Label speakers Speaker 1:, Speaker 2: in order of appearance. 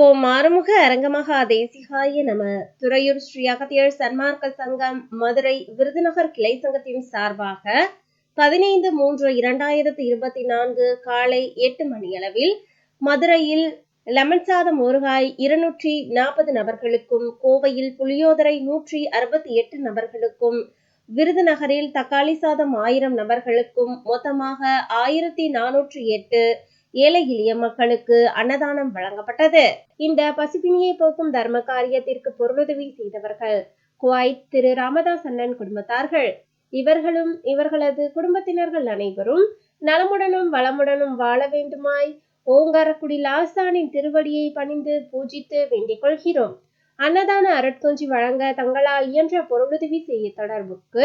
Speaker 1: ஓம் ஆறுமுக அரங்கமகா தேசிகாய நம துறையூர் ஸ்ரீ அகத்தியர் சன்மார்க்க சங்கம் மதுரை விருதுநகர் கிளை சங்கத்தின் சார்பாக பதினைந்து மூன்று இரண்டாயிரத்தி இருபத்தி நான்கு காலை எட்டு மணியளவில் மதுரையில் லெமன் சாதம் ஊறுகாய் இருநூற்றி நாற்பது நபர்களுக்கும் கோவையில் புளியோதரை நூற்றி அறுபத்தி எட்டு நபர்களுக்கும் விருதுநகரில் தக்காளி சாதம் ஆயிரம் நபர்களுக்கும் மொத்தமாக ஆயிரத்தி நானூற்றி எட்டு ஏழை எளிய மக்களுக்கு அன்னதானம் வழங்கப்பட்டது. இந்த பசிப்பினியை போக்கும் தர்ம காரியத்திற்கு பொருளுதவி செய்தவர்கள் குவைத் திரு ராமதாஸ் அண்ணன் குடும்பத்தார்கள். இவர்களும் இவர்களது குடும்பத்தினர்கள் அனைவரும் நலமுடனும் வளமுடனும் வாழ வேண்டுமாய் ஓங்காரக்குடி லாசானின் திருவடியை பணிந்து பூஜித்து வேண்டிக் கொள்கிறோம். அன்னதான அருட்கொஞ்சி வழங்க தங்களால் இயன்ற பொருளுதவி செய்ய தொடர்புக்கு